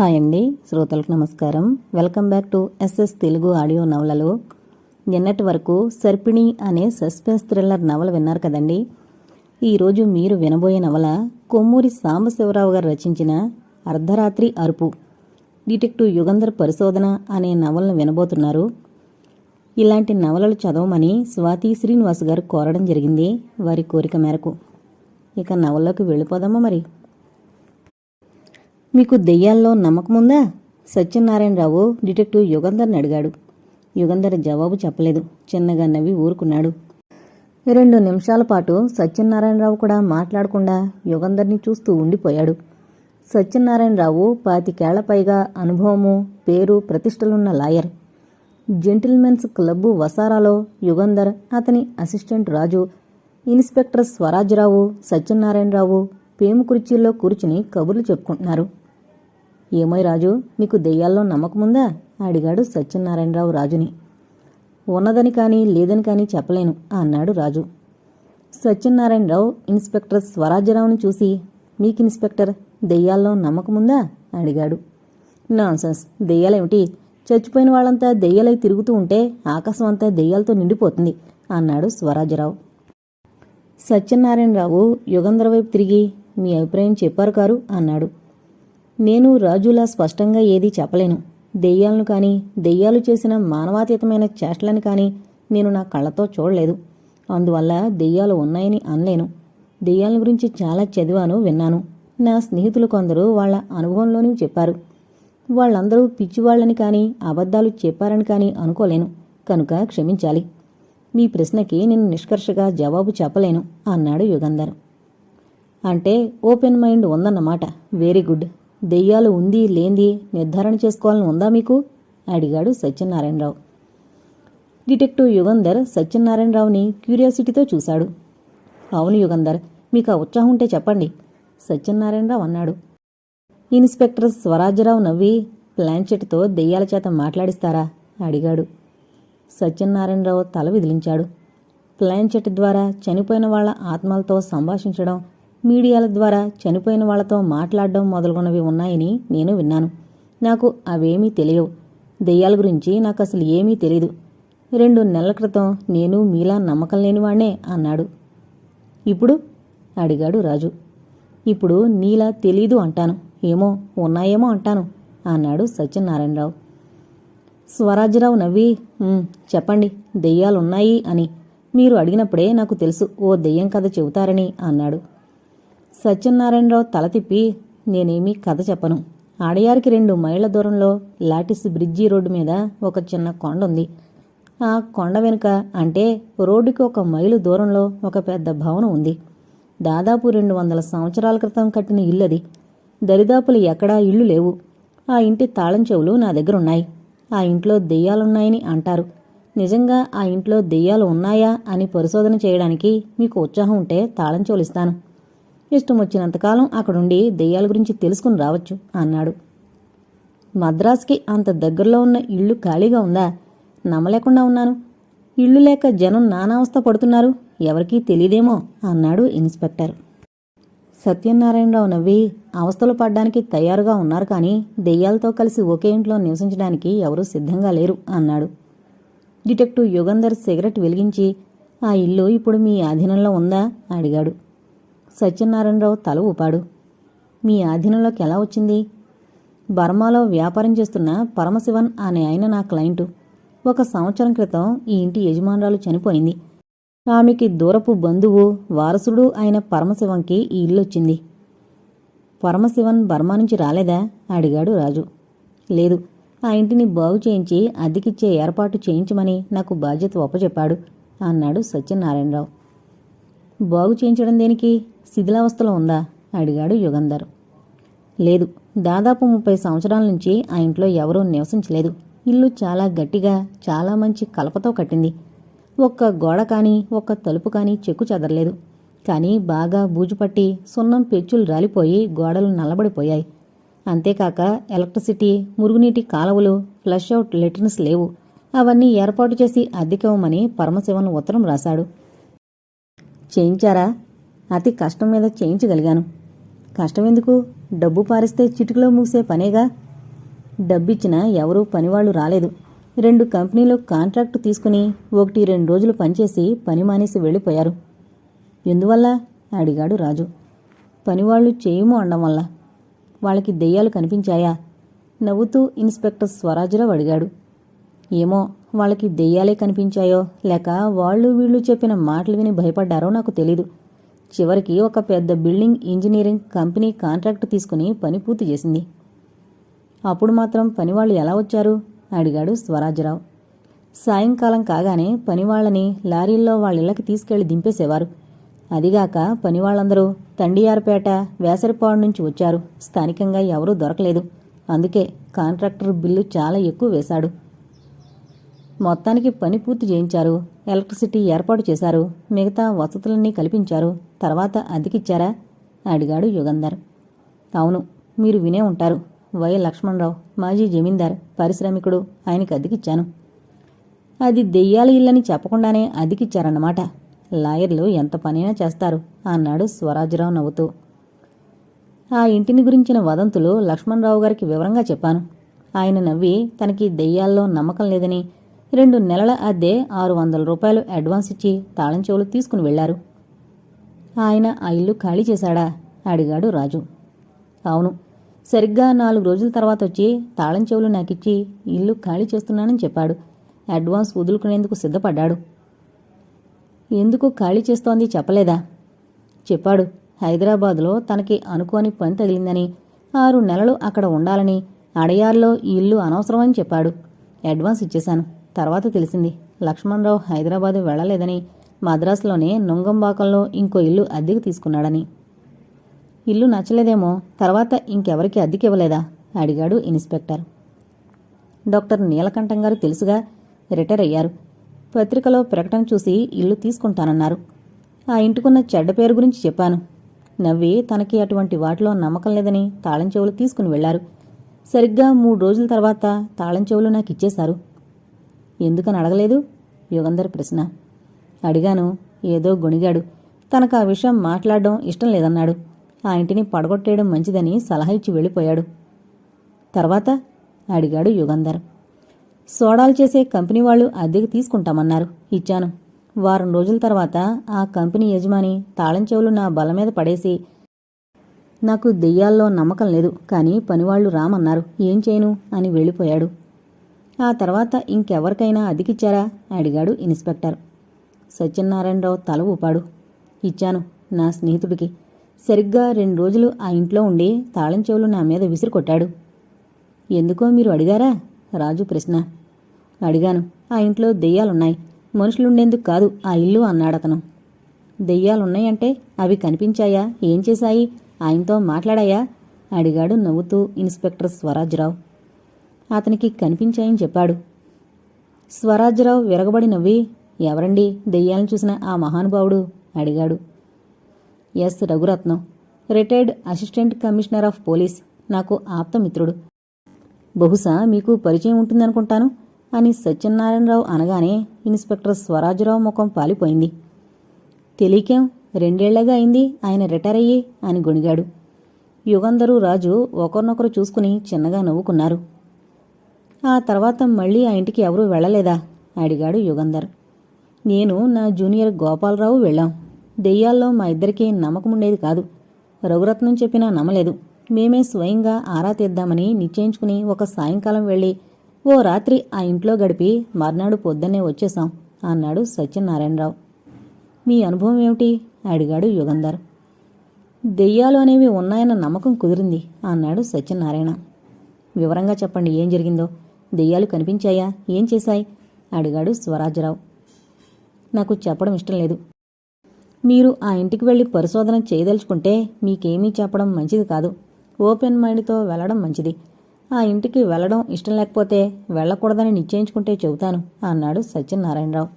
Hi అండి శ్రోతలకు నమస్కారం. Welcome back to SS Telugu audio నవలలు. నిన్నటి వరకు సర్పిణి అనే సస్పెన్స్ థ్రిల్లర్ నవల విన్నారు కదండి. ఈరోజు మీరు వినబోయే నవల కొమ్మూరి సాంబశివరావు గారు రచించిన అర్ధరాత్రి అరుపు డిటెక్టివ్ యుగంధర్ పరిశోధన అనే నవలను వినబోతున్నారు. ఇలాంటి నవలలు చదవమని స్వాతి శ్రీనివాస్ గారు కోరడం జరిగింది వారి కోరిక మేరకు. ఇక నవల్లోకి వెళ్ళిపోదామా మరి? మీకు దెయ్యాల్లో నమ్మకముందా సత్యనారాయణరావు డిటెక్టివ్ యుగంధర్ని అడిగాడు. యుగంధర్ జవాబు చెప్పలేదు. చిన్నగా నవ్వి ఊరుకున్నాడు. రెండు నిమిషాల పాటు సత్యనారాయణరావు కూడా మాట్లాడకుండా యుగంధర్ని చూస్తూ ఉండిపోయాడు. సత్యనారాయణరావు పాతికేళ్ళ పైగా అనుభవము పేరు ప్రతిష్టలున్న లాయర్. జెంటిల్మెన్స్ క్లబ్బు వసారాలో యుగంధర్ అతని అసిస్టెంట్ రాజు ఇన్స్పెక్టర్ స్వరాజ్రావు సత్యనారాయణరావు పేము కుర్చీల్లో కూర్చుని కబుర్లు చెప్పుకుంటున్నారు. ఏమోయ్ రాజు నీకు దెయ్యాల్లో నమ్మకముందా అడిగాడు సత్యనారాయణరావు రాజుని. ఉన్నదని కానీ లేదని కానీ చెప్పలేను అన్నాడు రాజు. సత్యనారాయణరావు ఇన్స్పెక్టర్ స్వరాజ్యరావుని చూసి మీకు ఇన్స్పెక్టర్ దెయ్యాల్లో నమ్మకముందా అడిగాడు. నాన్సెన్స్. దెయ్యాలేమిటి? చచ్చిపోయిన వాళ్ళంతా దెయ్యాలై తిరుగుతూ ఉంటే ఆకాశం అంతా దెయ్యాలతో నిండిపోతుంది అన్నాడు స్వరాజ్యరావు. సత్యనారాయణరావు యుగంధర వైపు తిరిగి మీ అభిప్రాయం చెప్పారు కారు అన్నాడు. నేను రాజులా స్పష్టంగా ఏదీ చెప్పలేను. దెయ్యాలను కానీ దెయ్యాలు చేసిన మానవాతీతమైన చేష్టలను కానీ నేను నా కళ్ళతో చూడలేదు. అందువల్ల దెయ్యాలు ఉన్నాయని అనలేను. దెయ్యాల గురించి చాలా చదివాను విన్నాను. నా స్నేహితులు కొందరు వాళ్ళ అనుభవంలోనూ చెప్పారు. వాళ్ళందరూ పిచ్చివాళ్ళని కానీ అబద్ధాలు చెప్పారని కానీ అనుకోలేను. కనుక క్షమించాలి. మీ ప్రశ్నకి నేను నిష్కర్షగా జవాబు చెప్పలేను అన్నాడు యుగంధర్. అంటే ఓపెన్ మైండ్ ఉందన్నమాట. Very good. దెయ్యాలు ఉంది లేంది నిర్ధారణ చేసుకోవాలని ఉందా మీకు? అడిగాడు సత్యనారాయణరావు. డిటెక్టివ్ యుగంధర్ సత్యనారాయణరావుని క్యూరియాసిటీతో చూశాడు. అవును యుగంధర్ మీకు ఆ ఉత్సాహం ఉంటే చెప్పండి సత్యనారాయణరావు అన్నాడు. ఇన్స్పెక్టర్ స్వరాజ్యరావు నవ్వి ప్లాన్చెట్తో దెయ్యాల చేత మాట్లాడిస్తారా? అడిగాడు. సత్యనారాయణరావు తల విదిలించాడు. ప్లాన్చెట్ ద్వారా చనిపోయిన వాళ్ళ ఆత్మలతో సంభాషించడం మీడియాల ద్వారా చనిపోయిన వాళ్ళతో మాట్లాడడం మొదలుగున్నవి ఉన్నాయని నేను విన్నాను. నాకు అవేమీ తెలియవు. దెయ్యాల గురించి నాకు అసలు ఏమీ తెలీదు. రెండు నెలల క్రితం నేను మీలా నమ్మకం లేనివాణ్ణే అన్నాడు. ఇప్పుడు? అడిగాడు రాజు. ఇప్పుడు నీలా తెలీదు అంటాను. ఏమో ఉన్నాయేమో అంటాను అన్నాడు సత్యనారాయణరావు. స్వరాజ్యరావు నవ్వి చెప్పండి దెయ్యాలున్నాయి అని. మీరు అడిగినప్పుడే నాకు తెలుసు ఓ దెయ్యం కథ చెబుతారని అన్నాడు. సత్యనారాయణరావు తల తిప్పి నేనేమీ కథ చెప్పను. ఆడయారికి రెండు మైళ్ళ దూరంలో లాటిస్ బ్రిడ్జి రోడ్డు మీద ఒక చిన్న కొండ ఉంది ఆ కొండ వెనుక అంటే రోడ్డుకి ఒక మైలు దూరంలో ఒక పెద్ద భవనం ఉంది. దాదాపు రెండు వందల సంవత్సరాల క్రితం కట్టిన ఇల్లది. దరిదాపులు ఎక్కడా ఇళ్ళు లేవు. ఆ ఇంటి తాళం చెవులు నా దగ్గర ఉన్నాయి ఆ ఇంట్లో దెయ్యాలున్నాయని అంటారు. నిజంగా ఆ ఇంట్లో దెయ్యాలు ఉన్నాయా అని పరిశోధన చేయడానికి మీకు ఉత్సాహం ఉంటే తాళం చెవులు ఇస్తాను ఇష్టం వచ్చినంతకాలం అక్కడుండి దెయ్యాల గురించి తెలుసుకుని రావచ్చు అన్నాడు. మద్రాసుకి అంత దగ్గరలో ఉన్న ఇల్లు ఖాళీగా ఉందా? నమ్మలేకుండా ఉన్నాను. ఇల్లు లేక జనం నానావస్థ పడుతున్నారు. ఎవరికీ తెలియదేమో అన్నాడు ఇన్స్పెక్టర్. సత్యనారాయణరావు నవ్వి అవస్థలు పడ్డానికి తయారుగా ఉన్నారు కానీ దెయ్యాలతో కలిసి ఒకే ఇంట్లో నివసించడానికి ఎవరూ సిద్ధంగా లేరు అన్నాడు. డిటెక్టివ్ యుగంధర్ సిగరెట్ వెలిగించి ఆ ఇల్లు ఇప్పుడు మీ అధీనంలో ఉందా? అడిగాడు. సత్యనారాయణరావు తల ఊపాడు. మీ ఆధీనంలోకి ఎలా వచ్చింది? బర్మాలో వ్యాపారం చేస్తున్న పరమశివన్ అనే ఆయన నా క్లయింటు. ఒక సంవత్సరం క్రితం ఈ ఇంటి యజమానురాలు చనిపోయింది. ఆమెకి దూరపు బంధువు వారసుడు అయిన పరమశివంకి ఈ ఇల్లు వచ్చింది. పరమశివన్ బర్మా నుంచి రాలేదా? అడిగాడు రాజు. లేదు ఆ ఇంటిని బాగు చేయించి అద్దెకిచ్చే ఏర్పాటు చేయించమని నాకు బాధ్యత ఒప్పచెప్పాడు అన్నాడు సత్యనారాయణరావు. బాగు చేయించడం దేనికి? శిథిలావస్థలో ఉందా? అడిగాడు యుగంధర్. లేదు దాదాపు ముప్పై సంవత్సరాల నుంచి ఆ ఇంట్లో ఎవరూ నివసించలేదు. ఇల్లు చాలా గట్టిగా చాలా మంచి కలపతో కట్టింది. ఒక్క గోడ కానీ ఒక్క తలుపు కానీ చెక్కు చెదరలేదు. కానీ బాగా బూజుపట్టి సున్నం పెచ్చులు రాలిపోయి గోడలు నల్లబడిపోయాయి. అంతేకాక ఎలక్ట్రిసిటీ మురుగునీటి కాలువలు ఫ్లష్ అవుట్ లెట్రిన్స్ లేవు. అవన్నీ ఏర్పాటు చేసి అద్దెకివ్వమని పరమశివన్ ఉత్తరం రాశాడు. చేయించారా? అతి కష్టం మీద చేయించగలిగాను. కష్టం ఎందుకు? డబ్బు పారిస్తే చిటికలో మూసే పనేగా? డబ్బిచ్చినా ఎవరూ పనివాళ్ళు రాలేదు. రెండు కంపెనీలు కాంట్రాక్ట్ తీసుకుని ఒకటి రెండు రోజులు పనిచేసి పని మానేసి వెళ్ళిపోయారు. ఎందువల్ల? అడిగాడు రాజు. పనివాళ్ళు చేయము అనడం వల్ల. వాళ్ళకి దెయ్యాలు కనిపించాయా? నవ్వుతూ ఇన్స్పెక్టర్ స్వరాజరావు అడిగాడు. ఏమో వాళ్ళకి దెయ్యాలే కనిపించాయో లేక వాళ్ళు వీళ్ళు చెప్పిన మాటలు విని భయపడ్డారో నాకు తెలీదు. చివరికి ఒక పెద్ద బిల్డింగ్ ఇంజనీరింగ్ కంపెనీ కాంట్రాక్ట్ తీసుకుని పని పూర్తి చేసింది. అప్పుడు మాత్రం పనివాళ్ళు ఎలా వచ్చారు? అడిగాడు స్వరాజ్యరావు సాయంకాలం కాగానే పనివాళ్ళని లారీల్లో వాళ్ళిళ్ళకి తీసుకెళ్ళి దింపేసేవారు. అదిగాక పనివాళ్ళందరూ తండియారపేట వేసరిపాడు నుంచి వచ్చారు. స్థానికంగా ఎవరూ దొరకలేదు. అందుకే కాంట్రాక్టర్ బిల్లు చాలా ఎక్కువ వేశాడు. మొత్తానికి పని పూర్తి చేయించారు. ఎలక్ట్రిసిటీ ఏర్పాటు చేశారు. మిగతా వసతులన్నీ కల్పించారు. తర్వాత అద్దెకిచ్చారా? అడిగాడు యుగంధర్. అవును మీరు వినే ఉంటారు. వై. లక్ష్మణరావు మాజీ జమీందార్ పారిశ్రామికుడు ఆయనకి అద్దెకిచ్చాను. అది దెయ్యాల ఇల్లని చెప్పకుండానే అద్దెకిచ్చారన్నమాట. లాయర్లు ఎంత పనైనా చేస్తారు అన్నాడు స్వరాజరావు నవ్వుతూ. ఆ ఇంటిని గురించిన వదంతులు లక్ష్మణరావు గారికి వివరంగా చెప్పాను. ఆయన నవ్వి తనకి దెయ్యాల్లో నమ్మకం లేదని రెండు నెలల అద్దె ఆరు వందల రూపాయలు అడ్వాన్స్ ఇచ్చి తాళం చెవులు తీసుకుని వెళ్ళారు ఆయన ఆ ఇల్లు ఖాళీ చేశాడా? అడిగాడు రాజు. అవును. సరిగ్గా నాలుగు రోజుల తర్వాత వచ్చి తాళం చెవులు నాకిచ్చి ఇల్లు ఖాళీ చేస్తున్నానని చెప్పాడు. అడ్వాన్స్ వదులుకునేందుకు సిద్ధపడ్డాడు. ఎందుకు ఖాళీ చేస్తోంది చెప్పలేదా? చెప్పాడు. హైదరాబాదులో తనకి అనుకోని పని తగిలిందని ఆరు నెలలు అక్కడ ఉండాలని అడయార్లో ఇల్లు అనవసరమని చెప్పాడు. అడ్వాన్స్ ఇచ్చేశాను. తర్వాత తెలిసింది. లక్ష్మణరావు హైదరాబాదు వెళ్ళలేదని మద్రాసులోనే నుంగంబాకంలో ఇంకో ఇల్లు అద్దెకు తీసుకున్నాడని. ఇల్లు నచ్చలేదేమో తర్వాత ఇంకెవరికి అద్దెకివ్వలేదా అడిగాడు ఇన్స్పెక్టర్. డాక్టర్ నీలకంఠం గారు తెలుసుగా రిటైర్ అయ్యారు. పత్రికలో ప్రకటన చూసి ఇల్లు తీసుకుంటానన్నారు. ఆ ఇంటికున్న చెడ్డ పేరు గురించి చెప్పాను. నవ్వి తనకి అటువంటి వాటిలో నమ్మకం లేదని తాళం చెవులు తీసుకుని వెళ్ళారు. సరిగ్గా మూడు రోజుల తర్వాత తాళం చెవులు నాకు ఇచ్చేశారు ఎందుకని అడగలేదు? యుగంధర్ ప్రశ్న. అడిగాను. ఏదో గొణిగాడు. తనకు ఆ విషయం మాట్లాడడం ఇష్టం లేదన్నాడు. ఆ ఇంటిని పడగొట్టేయడం మంచిదని సలహా ఇచ్చి వెళ్ళిపోయాడు. తర్వాత అడిగాడు యుగంధర్. సోడాలు చేసే కంపెనీ వాళ్ళు అద్దెకు తీసుకుంటామన్నారు. ఇచ్చాను. వారం రోజుల తర్వాత ఆ కంపెనీ యజమాని తాళం చెవులు నా బల మీద పడేసి నాకు దెయ్యాల్లో నమ్మకం లేదు కానీ పనివాళ్ళు రామన్నారు. ఏం చేయను? అని వెళ్ళిపోయాడు. ఆ తర్వాత ఇంకెవరికైనా అద్దెకిచ్చారా అడిగాడు ఇన్స్పెక్టర్. సత్యనారాయణరావు తల ఊపాడు. ఇచ్చాను నా స్నేహితుడికి. సరిగ్గా రెండు రోజులు ఆ ఇంట్లో ఉండి తాళం చెవులు నా మీద విసిరి కొట్టాడు. ఎందుకో మీరు అడిగారా? రాజు ప్రశ్న. అడిగాను. ఆ ఇంట్లో దెయ్యాలున్నాయి. మనుషులుండేందుకు కాదు ఆ ఇల్లు అన్నాడతను. దెయ్యాలున్నాయంటే అవి కనిపించాయా? ఏం చేశాయి? ఆయనతో మాట్లాడాయా? అడిగాడు నవ్వుతూ ఇన్స్పెక్టర్ స్వరాజ్రావు. అతనికి కనిపించాయని చెప్పాడు. స్వరాజ్యరావు విరగబడి నవ్వి ఎవరండి? దెయ్యాలను చూసిన ఆ మహానుభావుడు? అడిగాడు. Yes Raghuratnam retired assistant commissioner of police. నాకు ఆప్తమిత్రుడు బహుశా మీకు పరిచయం ఉంటుందనుకుంటాను అని సత్యనారాయణరావు అనగానే ఇన్స్పెక్టర్ స్వరాజ్యరావు ముఖం పాలిపోయింది. తెలియకేం? రెండేళ్ళగా అయింది ఆయన రిటైర్ అయ్యి అని గొణిగాడు. యుగంధరు రాజు ఒకరినొకరు చూసుకుని చిన్నగా నవ్వుకున్నారు. ఆ తర్వాత మళ్ళీ ఆ ఇంటికి ఎవరూ వెళ్ళలేదా? అడిగాడు యుగంధర్. నేను నా జూనియర్ గోపాలరావు వెళ్ళాం. దెయ్యాల్లో మా ఇద్దరికీ నమ్మకముండేది కాదు. రఘురత్నం చెప్పినా నమ్మలేదు. మేమే స్వయంగా ఆరా తీద్దామని నిశ్చయించుకుని ఒక సాయంకాలం వెళ్ళి ఓ రాత్రి ఆ ఇంట్లో గడిపి మర్నాడు పొద్దున్నే వచ్చేశాం అన్నాడు సత్యనారాయణరావు. మీ అనుభవం ఏమిటి? అడిగాడు యుగంధర్. దెయ్యాలు అనేవి ఉన్నాయన్న నమ్మకం కుదిరింది అన్నాడు సత్యనారాయణ. వివరంగా చెప్పండి ఏం జరిగిందో? దెయ్యాలు కనిపించాయా? ఏం చేశాయి? అడిగాడు స్వరాజరావు. నాకు చెప్పడం ఇష్టం లేదు. మీరు ఆ ఇంటికి వెళ్ళి పరిశోధన చేయదలుచుకుంటే మీకేమీ చెప్పడం మంచిది కాదు. ఓపెన్ మైండ్తో వెళ్ళడం మంచిది. ఆ ఇంటికి వెళ్ళడం ఇష్టం లేకపోతే వెళ్ళకూడదని నిశ్చయించుకుంటే చెబుతాను అన్నాడు సత్యనారాయణరావు.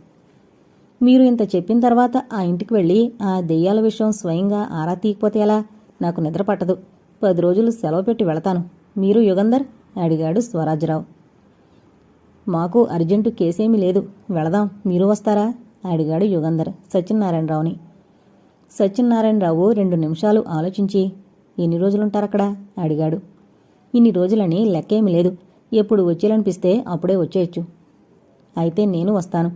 మీరు ఇంత చెప్పిన తర్వాత ఆ ఇంటికి వెళ్ళి ఆ దెయ్యాల విషయం స్వయంగా ఆరా తీయకపోతే ఎలా? నాకు నిద్ర పట్టదు. పది రోజులు సెలవు పెట్టి వెళతాను. మీరు యుగంధర్? అడిగాడు స్వరాజ్రావు. మాకు అర్జెంటు కేసేమీ లేదు. వెళదాం. మీరు వస్తారా? అడిగాడు యుగంధర్ సత్యనారాయణరావుని. సత్యనారాయణరావు రెండు నిమిషాలు ఆలోచించి ఎన్ని రోజులుంటారక్కడ అడిగాడు. ఇన్ని రోజులని లెక్కేమి లేదు. ఎప్పుడు వచ్చేయాలనిపిస్తే అప్పుడే వచ్చేయచ్చు. అయితే నేను వస్తాను.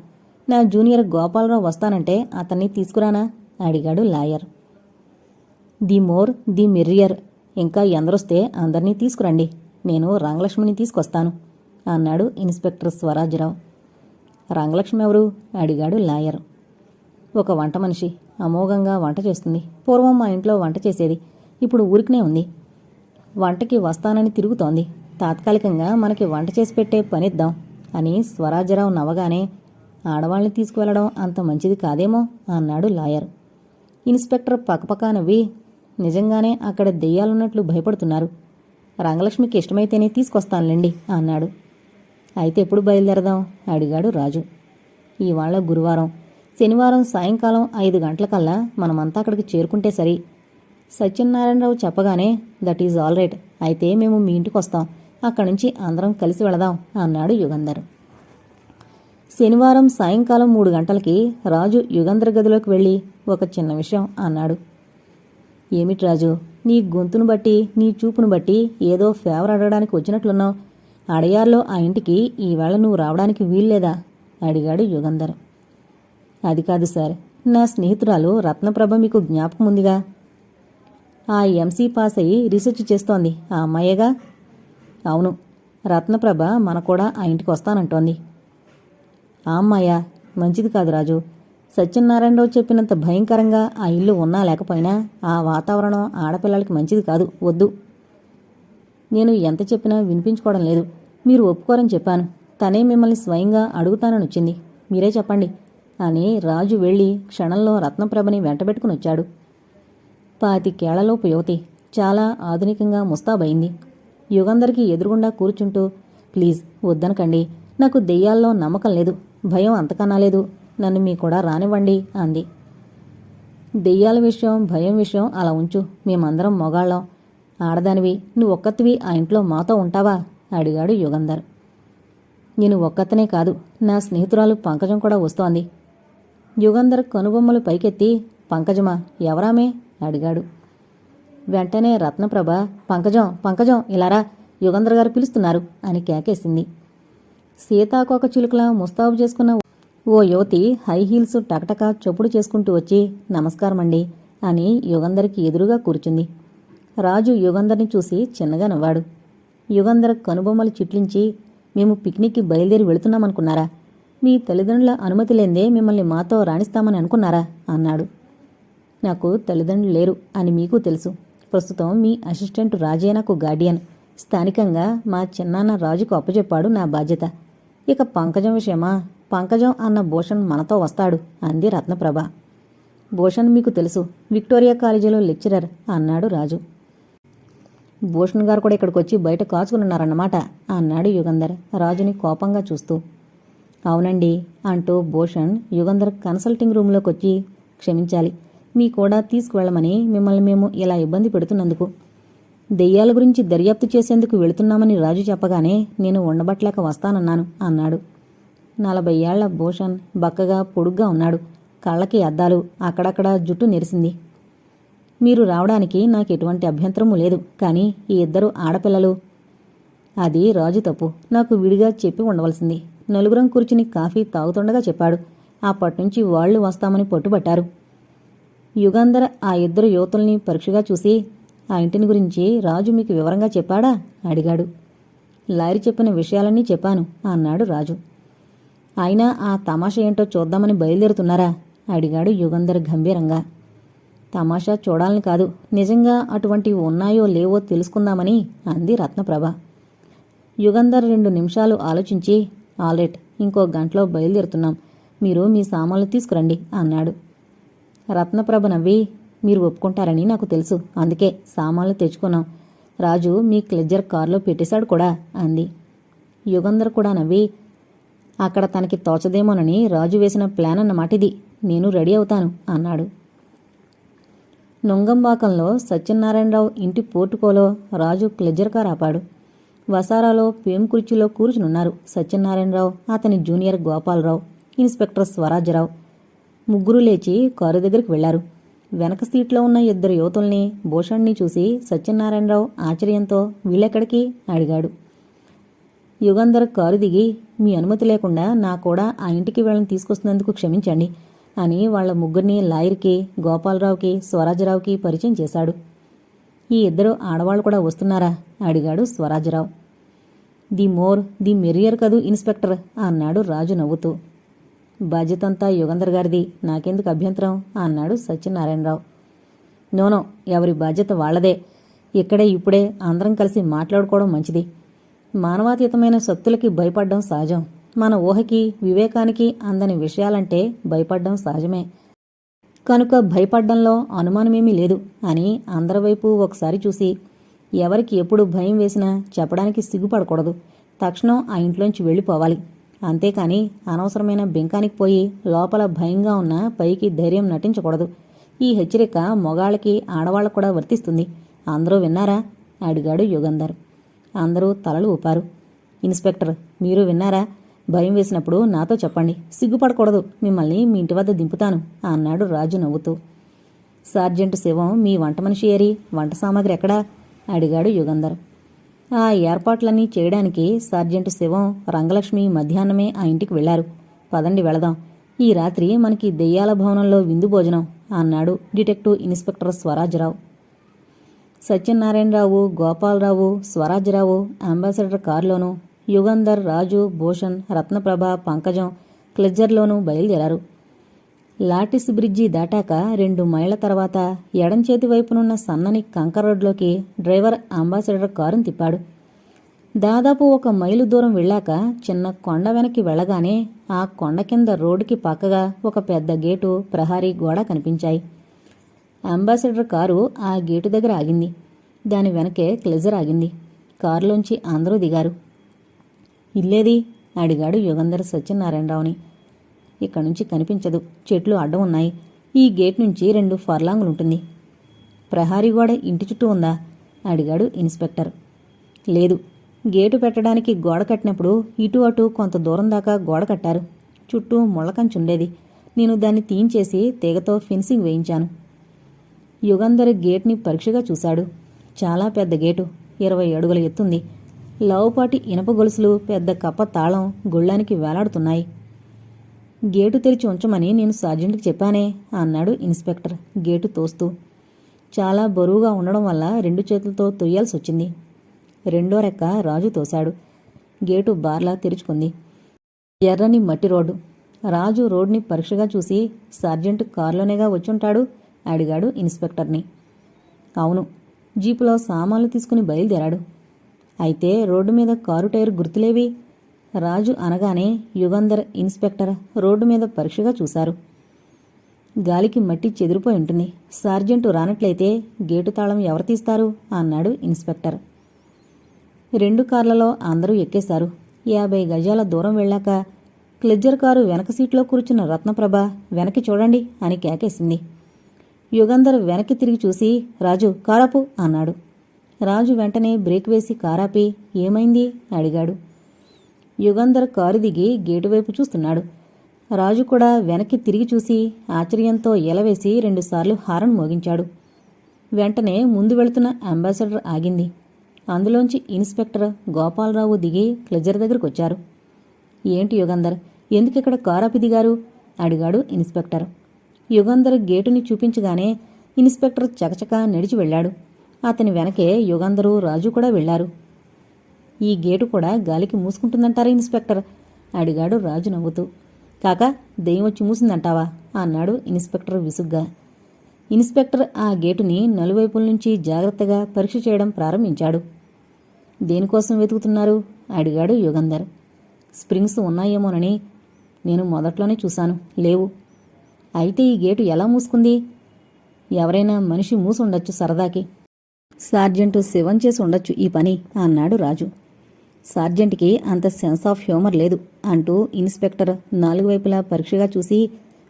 నా జూనియర్ గోపాలరావు వస్తానంటే అతన్ని తీసుకురానా? అడిగాడు lawyer. The more the merrier. ఇంకా ఎందరొస్తే అందరినీ తీసుకురండి. నేను రంగలక్ష్మిని తీసుకొస్తాను. అన్నాడు ఇన్స్పెక్టర్ స్వరాజ్రావు. రంగలక్ష్మి ఎవరు? అడిగాడు లాయర్. ఒక వంట మనిషి. అమోఘంగా వంట చేస్తుంది. పూర్వం మా ఇంట్లో వంట చేసేది. ఇప్పుడు ఊరికనే ఉంది. వంటకి వస్తానని తిరుగుతోంది. తాత్కాలికంగా మనకి వంట చేసి పెట్టే పనిద్దాం అని స్వరాజ్యరావు నవ్వగానే ఆడవాళ్ళని తీసుకువెళ్ళడం అంత మంచిది కాదేమో అన్నాడు లాయర్. ఇన్స్పెక్టర్ పక్కపక్క నవ్వి నిజంగానే అక్కడ దెయ్యాలున్నట్లు భయపడుతున్నారు. రంగలక్ష్మికి ఇష్టమైతేనే తీసుకొస్తానులేండి అన్నాడు. అయితే ఎప్పుడు బయలుదేరదాం? అడిగాడు రాజు. ఇవాళ గురువారం. శనివారం సాయంకాలం ఐదు గంటలకల్లా మనమంతా అక్కడికి చేరుకుంటే సరి. సత్యనారాయణరావు చెప్పగానే దట్ ఈజ్ ఆల్ రైట్ అయితే మేము మీ ఇంటికి వస్తాం. అక్కడి నుంచి అందరం కలిసి వెళదాం అన్నాడు యుగంధర్. శనివారం సాయంకాలం మూడు గంటలకి రాజు యుగంధర్ గదిలోకి వెళ్ళి ఒక చిన్న విషయం అన్నాడు. ఏమిటి రాజు? నీ గొంతును బట్టి నీ చూపును బట్టి ఏదో ఫేవర్ అడగడానికి వచ్చినట్లున్నావు. అడయార్లో ఆ ఇంటికి ఈవేళ నువ్వు రావడానికి వీల్లేదా? అడిగాడు యుగంధర్. అది కాదు సార్. నా స్నేహితురాలు రత్నప్రభ మీకు జ్ఞాపకం ఉందిగా? ఆ ఎంసీ పాస్ అయ్యి రీసెర్చ్ చేస్తోంది ఆ అమ్మాయేగా? అవును రత్నప్రభ మన కూడా ఆ ఇంటికి వస్తానంటోంది. ఆ అమ్మాయ? మంచిది కాదు రాజు. సత్యనారాయణరావు చెప్పినంత భయంకరంగా ఆ ఇల్లు ఉన్నా లేకపోయినా ఆ వాతావరణం ఆడపిల్లలకి మంచిది కాదు వద్దు. నేను ఎంత చెప్పినా వినిపించుకోవడం లేదు. మీరు ఒప్పుకోరని చెప్పాను. తనే మిమ్మల్ని స్వయంగా అడుగుతానని వచ్చింది. మీరే చెప్పండి. అని రాజు వెళ్ళి క్షణంలో రత్నప్రభని వెంటబెట్టుకుని వచ్చాడు. పాతికేళ్ళలోపు యువతి చాలా ఆధునికంగా ముస్తాబైంది యుగందరికి ఎదురుగుండా కూర్చుంటూ ప్లీజ్ వద్దనకండి. నాకు దెయ్యాల్లో నమ్మకం లేదు. భయం అంతకన్నా లేదు. నన్ను మీ కూడా రానివ్వండి అంది. దెయ్యాల విషయం భయం విషయం అలా ఉంచు. మేమందరం మొగాళ్ళం. ఆడదానివి నువ్వు ఒక్కతివి ఆ ఇంట్లో మాతో ఉంటావా? అడిగాడు యుగంధర్. నేను ఒక్కతనే కాదు నా స్నేహితురాలు పంకజం కూడా వస్తోంది. యుగంధర్ కనుబొమ్మలు పైకెత్తి పంకజమా ఎవరామే? అడిగాడు. వెంటనే రత్నప్రభ పంకజం పంకజం ఇలారా యుగంధర్ గారు పిలుస్తున్నారు అని కేకేసింది. సీతాకోక చిలుకలా ముస్తాబు చేసుకున్న ఓ యువతి హై హీల్స్ టకటక చొప్పుడు చేసుకుంటూ వచ్చి నమస్కారమండి అని యుగంధర్కి ఎదురుగా కూర్చుంది. రాజు యుగంధర్ని చూసి చిన్నగా నవ్వాడు. యుగంధర్ కనుబొమ్మలు చిట్లించి మేము పిక్నిక్కి బయలుదేరి వెళుతున్నామనుకున్నారా? మీ తల్లిదండ్రుల అనుమతి లేందే మిమ్మల్ని మాతో రాణిస్తామని అనుకున్నారా అన్నాడు. నాకు తల్లిదండ్రులు లేరు అని మీకు తెలుసు. ప్రస్తుతం మీ అసిస్టెంట్ రాజే నాకు గార్డియన్. స్థానికంగా మా చిన్నాన్న రాజుకు అప్పచెప్పాడు నా బాధ్యత. ఇక పంకజం విషయమా? పంకజం అన్న భూషణ్ మనతో వస్తాడు అంది రత్నప్రభ. భూషణ్ మీకు తెలుసు. విక్టోరియా కాలేజీలో లెక్చరర్ అన్నాడు రాజు. భూషణ్ గారు కూడా ఇక్కడికి వచ్చి బయట కాచుకునున్నారన్నమాట అన్నాడు యుగంధర్ రాజుని కోపంగా చూస్తూ. అవునండి అంటూ భూషణ్ యుగంధర్ కన్సల్టింగ్ రూంలోకి వచ్చి క్షమించాలి. మీ కూడా తీసుకువెళ్ళమని మిమ్మల్ని మేము ఇలా ఇబ్బంది పెడుతున్నందుకు. దెయ్యాల గురించి దర్యాప్తు చేసేందుకు వెళుతున్నామని రాజు చెప్పగానే నేను ఉండబట్టలేక వస్తానన్నాను అన్నాడు. నలభై ఏళ్ళ భూషణ్ బక్కగా పొడుగ్గా ఉన్నాడు. కళ్ళకి అద్దాలు అక్కడక్కడ జుట్టు నెరిసింది. మీరు రావడానికి నాకు ఎటువంటి అభ్యంతరము లేదు. కానీ ఈ ఇద్దరు ఆడపిల్లలు. అది రాజు తప్పు. నాకు విడిగా చెప్పి ఉండవలసింది. నలుగురం కూర్చుని కాఫీ తాగుతుండగా చెప్పాడు. అప్పట్నుంచి వాళ్ళు వస్తామని పట్టుబట్టారు. యుగంధర్ ఆ ఇద్దరు యువతుల్ని పరీక్షగా చూసి ఆ ఇంటిని గురించి రాజు మీకు వివరంగా చెప్పాడా? అడిగాడు. లారీ చెప్పిన విషయాలన్నీ చెప్పాను అన్నాడు రాజు. అయినా ఆ తమాషా ఏంటో చూద్దామని బయలుదేరుతున్నారా? అడిగాడు యుగంధర్ గంభీరంగా. తమాషా చూడాలని కాదు. నిజంగా అటువంటివి ఉన్నాయో లేవో తెలుసుకుందామని అంది రత్నప్రభ. యుగంధర్ రెండు నిమిషాలు ఆలోచించి ఆల్రెట్ ఇంకో గంటలో బయలుదేరుతున్నాం. మీరు మీ సామాన్లు తీసుకురండి అన్నాడు. రత్నప్రభ నవ్వి మీరు ఒప్పుకుంటారని నాకు తెలుసు. అందుకే సామాన్లు తెచ్చుకున్నాం. రాజు మీ క్లెజర్ కారులో పెట్టేశాడు కూడా అంది. యుగంధర్ కూడా నవ్వి అక్కడ తనకి తోచదేమోనని రాజు వేసిన ప్లాన్ అన్నమాట ఇది నేను రెడీ అవుతాను అన్నాడు. నొంగంబాకంలో సత్యనారాయణరావు ఇంటి పోర్టుకోలో రాజు క్లెజర్ కార్ ఆపాడు వసారాలో పేం కుర్చీలో కూర్చునున్నారు సత్యనారాయణరావు అతని జూనియర్ గోపాలరావు ఇన్స్పెక్టర్ స్వరాజ్యరావు ముగ్గురు లేచి కారు దగ్గరికి వెళ్ళారు. వెనక సీట్లో ఉన్న ఇద్దరు యువతుల్ని భూషణ్ణి చూసి సత్యనారాయణరావు ఆశ్చర్యంతో వీళ్ళెక్కడికి? అడిగాడు. యుగంధర్ కారు దిగి మీ అనుమతి లేకుండా నా కూడా ఆ ఇంటికి వీళ్ళని తీసుకొస్తున్నందుకు క్షమించండి. అని వాళ్ళ ముగ్గురిని లాయర్కి గోపాలరావుకి స్వరాజరావుకి పరిచయం చేశాడు. ఈ ఇద్దరు ఆడవాళ్ళు కూడా వస్తున్నారా? అడిగాడు Swarajarao. The more the merrier కదూ ఇన్స్పెక్టర్ అన్నాడు రాజు నవ్వుతూ. బాధ్యతంతా యుగంధర్ గారిది నాకెందుకు అభ్యంతరం? అన్నాడు సత్యనారాయణరావు. నోనో ఎవరి బాధ్యత వాళ్ళదే. ఇక్కడే ఇప్పుడే అందరం కలిసి మాట్లాడుకోవడం మంచిది. మానవాతీతమైన శక్తులకి భయపడ్డం సహజం. మన ఊహకి వివేకానికి అందని విషయాలంటే భయపడ్డం సహజమే. కనుక భయపడ్డంలో అనుమానమేమీ లేదు అని అందరి వైపు ఒకసారి చూసి ఎవరికి ఎప్పుడు భయం వేసినా చెప్పడానికి సిగ్గుపడకూడదు. తక్షణం ఆ ఇంట్లోంచి వెళ్ళిపోవాలి. అంతేకాని అనవసరమైన బెంకానికి పోయి లోపల భయంగా ఉన్న పైకి ధైర్యం నటించకూడదు. ఈ హెచ్చరిక మొగాళ్ళకి ఆడవాళ్ళకు కూడా వర్తిస్తుంది. అందరూ విన్నారా? అడిగాడు యుగంధర్. అందరూ తలలు ఊపారు. ఇన్స్పెక్టర్ మీరు విన్నారా? భయం వేసినప్పుడు నాతో చెప్పండి. సిగ్గుపడకూడదు. మిమ్మల్ని మీ ఇంటి వద్ద దింపుతాను అన్నాడు రాజు నవ్వుతూ. సార్జెంటు శివం మీ వంట మనిషి ఏరి వంట సామాగ్రి ఎక్కడా? అడిగాడు యుగంధర్. ఆ ఏర్పాట్లన్నీ చేయడానికి సార్జెంటు శివం రంగలక్ష్మి మధ్యాహ్నమే ఆ ఇంటికి వెళ్ళారు. పదండి వెళదాం. ఈ రాత్రి మనకి దెయ్యాల భవనంలో విందు భోజనం అన్నాడు detective inspector Swarajrao. Satyanarayanarao Gopalarao Swarajrao ambassador కారులోనూ Yugandhar Raju Bhushan Ratnaprabha Pankajam క్లెజ్జర్లోనూ బయలుదేరారు. లాటిస్ బ్రిడ్జి దాటాక రెండు మైళ్ళ తర్వాత ఎడంచేతి వైపునున్న సన్నని కంకర రోడ్లోకి డ్రైవర్ అంబాసిడర్ కారును తిప్పాడు. దాదాపు ఒక మైలు దూరం వెళ్ళాక చిన్న కొండ వెనక్కి వెళ్ళగానే ఆ కొండ కింద రోడ్డుకి పక్కగా ఒక పెద్ద గేటు ప్రహారీ గోడ కనిపించాయి. అంబాసిడర్ కారు ఆ గేటు దగ్గర ఆగింది. దాని వెనకే క్లెజర్ ఆగింది. కారులోంచి అందరూ దిగారు. ఇల్లేది? అడిగాడు యుగంధర్ సత్యనారాయణరావుని. ఇక్కడ నుంచి కనిపించదు. చెట్లు అడ్డం ఉన్నాయి. ఈ గేట్ నుంచి రెండు ఫర్లాంగులుంటుంది. ప్రహారీ గోడ ఇంటి చుట్టూ ఉందా? అడిగాడు ఇన్స్పెక్టర్. లేదు. గేటు పెట్టడానికి గోడ కట్టినప్పుడు ఇటు అటు కొంత దూరం దాకా గోడ కట్టారు. చుట్టూ ముళ్ళకంచుండేది నేను దాన్ని తీయించేసి తీగతో ఫెన్సింగ్ వేయించాను. యుగంధర్ గేట్ని పరీక్షగా చూశాడు. చాలా పెద్ద గేటు. ఇరవై అడుగుల ఎత్తుంది లావుపాటి ఇనప గొలుసులు పెద్ద కప్ప తాళం గుళ్ళానికి వేలాడుతున్నాయి. గేటు తెరిచి ఉంచమని నేను సార్జెంట్కి చెప్పానే అన్నాడు ఇన్స్పెక్టర్ గేటు తోస్తూ. చాలా బరువుగా ఉండడం వల్ల రెండు చేతులతో తొయ్యాల్సి వచ్చింది. రెండో రెక్క రాజు తోశాడు. గేటు బార్లా తెరుచుకుంది. ఎర్రని మట్టి రోడ్డు. రాజు రోడ్ని పరీక్షగా చూసి సార్జెంట్ కారులోనేగా వచ్చుంటాడు అడిగాడు ఇన్స్పెక్టర్ని. అవును జీపులో సామాన్లు తీసుకుని బయలుదేరాడు. అయితే రోడ్డు మీద కారు టైర్ గుర్తులేవి? రాజు అనగానే యుగంధర్ ఇన్స్పెక్టర్ రోడ్డు మీద పరీక్షగా చూశారు. గాలికి మట్టి చెదిరిపోయి ఉంటుంది. సార్జెంటు రానట్లయితే గేటు తాళం ఎవరు తీస్తారు? అన్నాడు ఇన్స్పెక్టర్. రెండు కార్లలో అందరూ ఎక్కేశారు. యాభై గజాల దూరం వెళ్ళాక క్లెజ్జర్ కారు వెనక సీట్లో కూర్చున్న రత్నప్రభ వెనక్కి చూడండి అని కేకేసింది. యుగంధర్ వెనక్కి తిరిగి చూసి రాజు కారపు అన్నాడు. రాజు వెంటనే బ్రేక్ వేసి కారాపి ఏమైంది? అడిగాడు. యుగంధర్ కారు దిగి గేటు వైపు చూస్తున్నాడు. రాజు కూడా వెనక్కి తిరిగి చూసి ఆశ్చర్యంతో ఎలవేసి రెండుసార్లు హారన్ మోగించాడు. వెంటనే ముందు వెళుతున్న అంబాసిడర్ ఆగింది. అందులోంచి ఇన్స్పెక్టర్ గోపాలరావు దిగి క్లెజర్ దగ్గరకు వచ్చారు. ఏంటి యుగంధర్? ఎందుకిక్కడ కారాపి దిగారు? అడిగాడు ఇన్స్పెక్టర్. యుగంధర్ గేటుని చూపించగానే ఇన్స్పెక్టర్ చకచకా నడిచి వెళ్ళాడు. అతని వెనకే యుగంధరు రాజు కూడా వెళ్ళారు ఈ గేటు కూడా గాలికి మూసుకుంటుందంటారా ఇన్స్పెక్టర్? అడిగాడు రాజు నవ్వుతూ. కాక దెయ్యం వచ్చి మూసిందంటావా? అన్నాడు ఇన్స్పెక్టర్ విసుగ్గా. ఇన్స్పెక్టర్ ఆ గేటుని నలువైపుల నుంచి జాగ్రత్తగా పరీక్ష చేయడం ప్రారంభించాడు. దేనికోసం వెతుకుతున్నారు? అడిగాడు యుగంధర్. స్ప్రింగ్స్ ఉన్నాయేమోనని నేను మొదట్లోనే చూశాను. లేవు. అయితే ఈ గేటు ఎలా మూసుకుంది? ఎవరైనా మనిషి మూసుండొచ్చు సరదాకి. సార్జెంటు శివం చేసి ఉండొచ్చు ఈ పని అన్నాడు రాజు. సార్జెంట్కి అంత సెన్స్ ఆఫ్ హ్యూమర్ లేదు అంటూ ఇన్స్పెక్టర్ నాలుగు వైపులా పరీక్షగా చూసి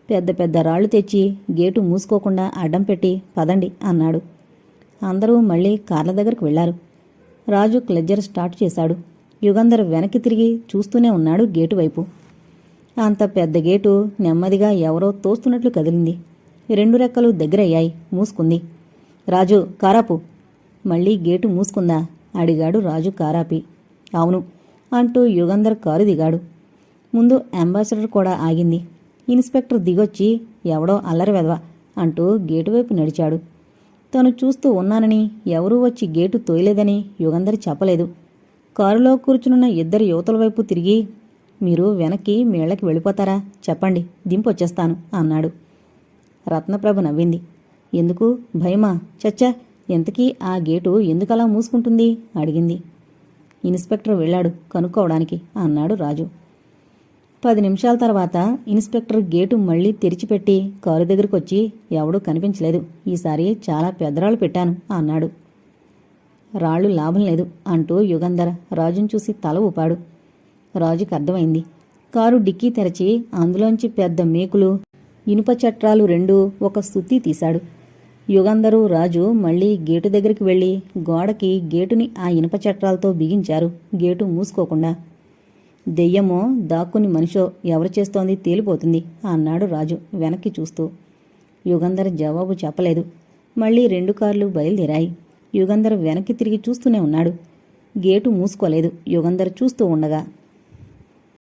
పెద్ద పెద్ద రాళ్ళు తెచ్చి గేటు మూసుకోకుండా అడ్డం పెట్టి పదండి అన్నాడు. అందరూ మళ్ళీ కార్ల దగ్గరకు వెళ్ళారు రాజు క్లెజ్జర్ స్టార్ట్ చేశాడు. యుగంధర్ వెనక్కి తిరిగి చూస్తూనే ఉన్నాడు గేటు వైపు. అంత పెద్ద గేటు నెమ్మదిగా ఎవరో తోస్తున్నట్లు కదిలింది. రెండు రెక్కలు దగ్గరయ్యాయి మూసుకుంది. రాజు కారాపు మళ్ళీ గేటు మూసుకుందా? అడిగాడు రాజు కారాపి. అవును అంటూ యుగంధర్ కారు దిగాడు. ముందు అంబాసిడర్ కూడా ఆగింది. ఇన్స్పెక్టర్ దిగొచ్చి ఎవడో అల్లరి వెదవ అంటూ గేటు వైపు నడిచాడు. తను చూస్తూ ఉన్నానని ఎవరూ వచ్చి గేటు తోయలేదని యుగంధర్ చెప్పలేదు. కారులో కూర్చునున్న ఇద్దరు యువతల వైపు తిరిగి మీరు వెనక్కి మేళ్ళకి వెళ్ళిపోతారా? చెప్పండి దింపొచ్చేస్తాను అన్నాడు. రత్నప్రభ నవ్వింది. ఎందుకు? భయమా? చచ్చా ఎంతకీ ఆ గేటు ఎందుకలా మూసుకుంటుంది? అడిగింది. ఇన్స్పెక్టర్ వెళ్ళాడు కనుక్కోవడానికి అన్నాడు రాజు. పది నిమిషాల తర్వాత ఇన్స్పెక్టర్ గేటు మళ్ళీ తెరిచిపెట్టి కారు దగ్గరకు వచ్చి ఎవడూ కనిపించలేదు. ఈసారి చాలా పెద్దరాళ్ళు పెట్టాను అన్నాడు. రాళ్ళు లాభం లేదు అంటూ యుగంధర్ రాజును చూసి తల ఊపాడు. రాజుకి అర్థమైంది. కారు డిక్కీ తెరచి అందులోంచి పెద్ద మేకులు ఇనుప చట్రాలు రెండు ఒక సుత్తి తీశాడు. యుగంధరు రాజు మళ్ళీ గేటు దగ్గరికి వెళ్ళి గోడకి గేటుని ఆ ఇనుప చట్రాలతో బిగించారు. గేటు మూసుకోకుండా. దెయ్యమో దాక్కుని మనిషో ఎవరు చేస్తోంది తేలిపోతుంది అన్నాడు రాజు వెనక్కి చూస్తూ. యుగంధర్ జవాబు చెప్పలేదు. మళ్ళీ రెండు కార్లు బయలుదేరాయి. యుగంధర్ వెనక్కి తిరిగి చూస్తూనే ఉన్నాడు. గేటు మూసుకోలేదు. యుగంధర్ చూస్తూ ఉండగా